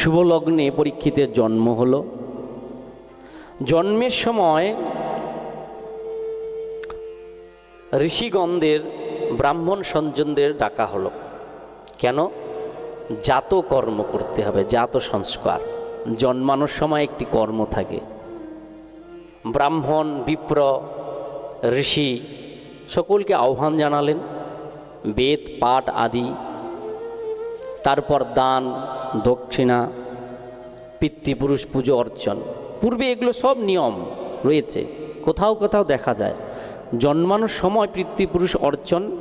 শুভ লগ্নে পরীক্ষিতের জন্ম হলো। জন্মের সময় ঋষিগণদের ব্রাহ্মণ সজ্জনদের ডাকা হলো। কেন? জাত কর্ম করতে হবে, জাত সংস্কার। জন্মানোর সময় একটি কর্ম থাকে। ব্রাহ্মণ, বিপ্র, ঋষি সকলকে আহ্বান জানালেন। বেদ, পাঠ আদি তারপর দান, দক্ষিণা, পিতৃপুরুষ পুজো, অর্চন। পূর্বে এগুলো সব নিয়ম রয়েছে। কোথাও কোথাও দেখা যায় জন্মানোর সময় পিতৃপুরুষ অর্চন,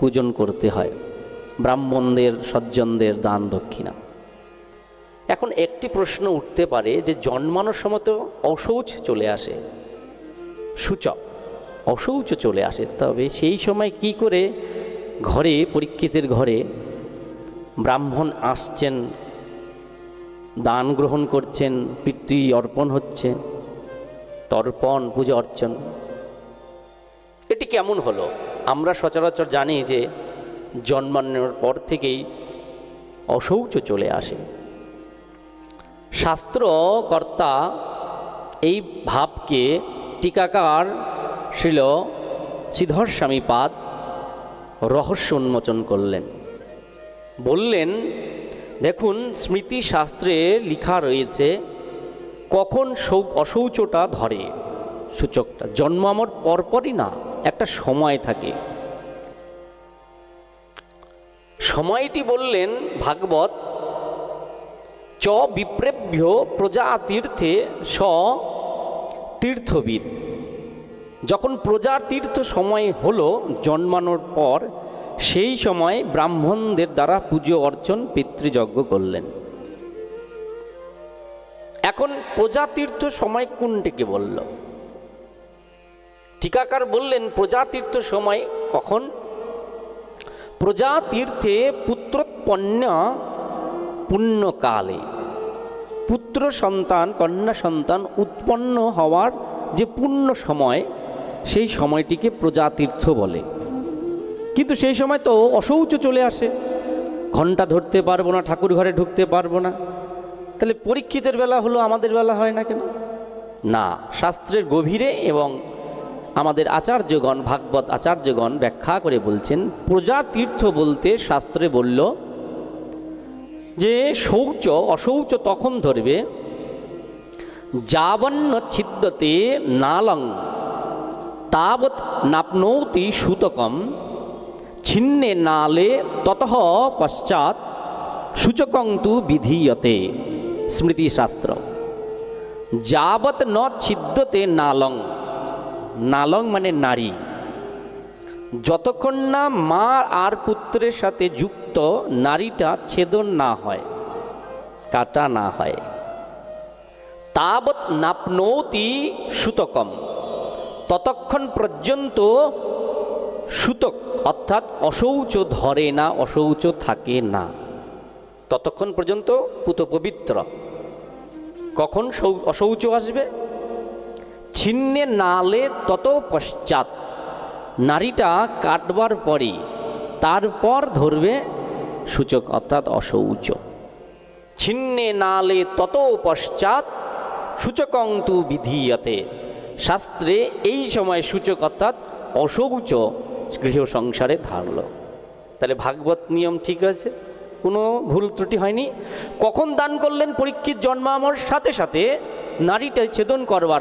পূজন করতে হয়। ব্রাহ্মণদের, সজ্জনদের দান, দক্ষিণা। এখন একটি প্রশ্ন উঠতে পারে যে জন্মানোর সময় তো অশৌচ চলে আসে। সূচক অশৌচ চলে আসে। তবে সেই সময় কি করে ঘরে, পরীক্ষিতের ঘরে ব্রাহ্মণ আসছেন, দান গ্রহণ করছেন, পিতৃ অর্পণ হচ্ছে, তর্পণ, পূজা অর্চন। এটি কেমন হলো? আমরা সচরাচর জানি যে জন্মানোর পর থেকেই অশৌচ চলে আসে। শাস্ত্রকর্তা এই ভাবকে টিকাকার ছিল শ্রীধর স্বামীপাদ রহস্য উন্মোচন করলেন। বললেন, দেখুন স্মৃতি শাস্ত্রে লেখা রয়েছে, কখন শৌ অশৌচটা ধরে। সূচকটা জন্মানোর পরপরই না, একটা সময় থাকে। সময়টি বললেন, ভাগবত, চ বিপ্রেভ্য প্রজাতীর্থে স তীর্থবিদ। যখন প্রজার তীর্থ সময় হলো, জন্মানোর পর সেই সময় ব্রাহ্মণদের দ্বারা পুজো অর্চন পিতৃযজ্ঞ করলেন। এখন প্রজাতীর্থ সময় কোনটিকে বলল? টিকাকার বললেন, প্রজাতীর্থ সময় কখন? প্রজাতীর্থে পুত্রোৎপন্ন পুণ্যকালে। পুত্র সন্তান, কন্যা সন্তান উৎপন্ন হওয়ার যে পূর্ণ সময়, সেই সময়টিকে প্রজাতীর্থ বলে। কিন্তু সেই সময় তো অশৌচ চলে আসে। ঘণ্টা ধরতে পারব না ঠাকুর ঘরে ঢুকতে পারব না। তাহলে পরীক্ষিতের বেলা হলো, আমাদের বেলা হয় না কেন? না, শাস্ত্রের গভীরে এবং আমাদের আচার্যগণ, ভাগবত আচার্যগণ ব্যাখ্যা করে বলছেন, প্রজাতীর্থ বলতে শাস্ত্রে বলল যে, শৌচ, অশৌচ তখন ধরবে, যাবন্ন ছিদ্যতে নালং, তাবৎ নাপনৌতি সুতকম ছিন্নে নালে ততঃ পশ্চাৎ সূচকং তু বিধীয়তে। স্মৃতিশাস্ত্র। যাবৎ ন ছিদ্যতে নালং। নালং মানে নারী। যতক্ষণ না মা আর পুত্রের সাথে যুক্ত, নারীটা ছেদন না হয়, কাটা না হয়। তাবৎ নাপনৌতি সুতকম। ততক্ষণ পর্যন্ত সুতক, অর্থাৎ অশৌচ ধরে না অশৌচ থাকে না। ততক্ষণ পর্যন্ত পুত পবিত্র। কখন অশৌচ আসবে? ছিন্নে নালে তত পশ্চাৎ। নারীটা কাটবার পরে তারপর ধরবে সূচক, অর্থাৎ অশৌচ ছিন্নে নালে তত পশ্চাৎ, সূচকং তু বিধীয়তে। শাস্ত্রে এই সময় সূচক, অর্থাৎ অশৌচ গৃহ সংসারে ধারল তাহলে ভাগবত নিয়ম ঠিক আছে? কোনো ভুল ত্রুটি হয়নি? কখন দান করলেন পরীক্ষিত জন্মামর সাথে সাথে নারীটা ছেদন করবার